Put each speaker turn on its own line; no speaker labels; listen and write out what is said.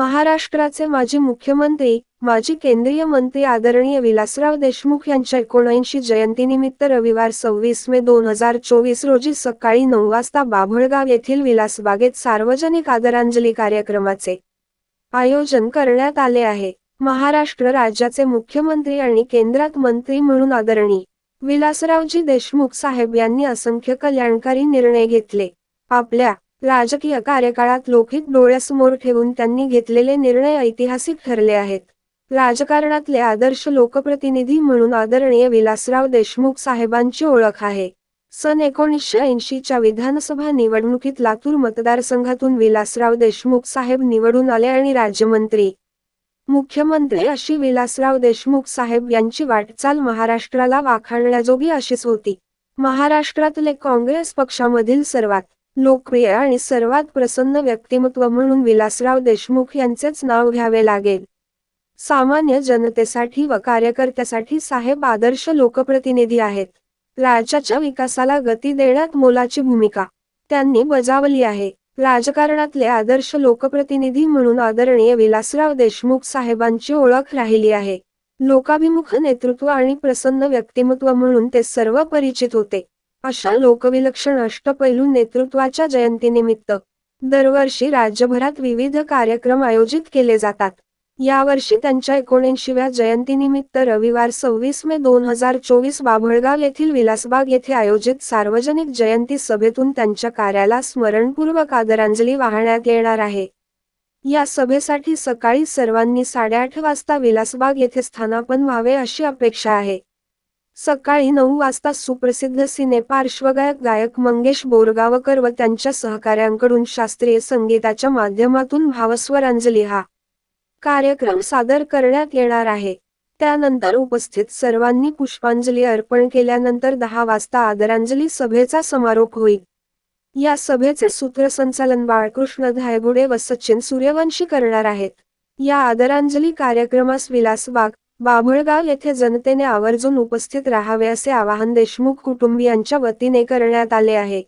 महाराष्ट्राचे माजी मुख्यमंत्री माजी केंद्रीय मंत्री आदरणीय विलासराव देशमुख यांच्या एकोणऐंशी जयंतीनिमित्त रविवार सव्वीस मे दोन हजार चोवीस रोजी सकाळी नऊ वाजता बाभळगाव येथील विलासबागेत सार्वजनिक आदरांजली कार्यक्रमाचे आयोजन करण्यात आले आहे. महाराष्ट्र राज्याचे मुख्यमंत्री आणि केंद्रात मंत्री म्हणून आदरणीय विलासरावजी देशमुख साहेब यांनी असंख्य कल्याणकारी निर्णय घेतले. आपल्या राजकीय कार्यकाळात लोकहित डोळ्यासमोर ठेवून त्यांनी घेतलेले निर्णय ऐतिहासिक ठरले आहेत. राजकारणातले आदर्श लोकप्रतिनिधी म्हणून आदरणीय विलासराव देशमुख साहेबांची ओळख आहे. सन एकोणीसशे ऐंशीच्या विधानसभा निवडणुकीत लातूर मतदारसंघातून विलासराव देशमुख साहेब निवडून आले आणि राज्यमंत्री मुख्यमंत्री अशी विलासराव देशमुख साहेब यांची वाटचाल महाराष्ट्राला वाखाणण्याजोगी अशीच होती. महाराष्ट्रातले काँग्रेस पक्षामधील सर्वात लोकप्रिय आणि सर्वात प्रसन्न व्यक्तिमत्व म्हणून विलासराव देशमुख यांचेच नाव घ्यावे लागेल. सामान्य जनतेसाठी व कार्यकर्त्यासाठी साहेब आदर्श लोकप्रतिनिधी आहेत. राज्याच्या विकासाला गती देण्यात मोलाची भूमिका. त्यांनी बजावली आहे. राजकारणातले आदर्श लोकप्रतिनिधी म्हणून आदरणीय विलासराव देशमुख साहेबांची ओळख राहिली आहे. लोकाभिमुख नेतृत्व आणि प्रसन्न व्यक्तिमत्व म्हणून ते सर्व परिचित होते. अशा लोकविलक्षण अष्टपैलू नेतृत्वाच्या जयंतीनिमित्त दरवर्षी राज्यभरात विविध कार्यक्रम आयोजित केले जातात. यावर्षी त्यांच्या एकोणऐंशीव्या जयंतीनिमित्त रविवार सव्वीस मे दोन हजार चोवीस बाभळगाव येथील विलासबाग येथे आयोजित सार्वजनिक जयंती सभेतून त्यांच्या कार्याला स्मरणपूर्वक आदरांजली वाहण्यात येणार आहे. या सभेसाठी सकाळी सर्वांनी साडेआठ वाजता विलासबाग येथे स्थानापन व्हावे अशी अपेक्षा आहे. सकाळी नऊ वाजता सुप्रसिद्ध सिने पार्श्वगायक गायक मंगेश बोरगावकर व त्यांच्या सहकाऱ्यांकडून शास्त्रीय संगीताच्या माध्यमातून भावस्वरांजली हा कार्यक्रम सादर करण्यात येणार आहे. त्यानंतर उपस्थित सर्वांनी पुष्पांजली अर्पण केल्यानंतर दहा वाजता आदरांजली सभेचा समारोप होईल. या सभेचे सूत्रसंचालन बाळकृष्ण धायगुडे व सचिन सूर्यवंशी करणार आहेत. या आदरांजली कार्यक्रमास विलासबाग बाभळगाव येथे जनतेने आवर्जून उपस्थित राहावे असे आवाहन देशमुख कुटुंबियांच्या वतीने करण्यात आले आहे.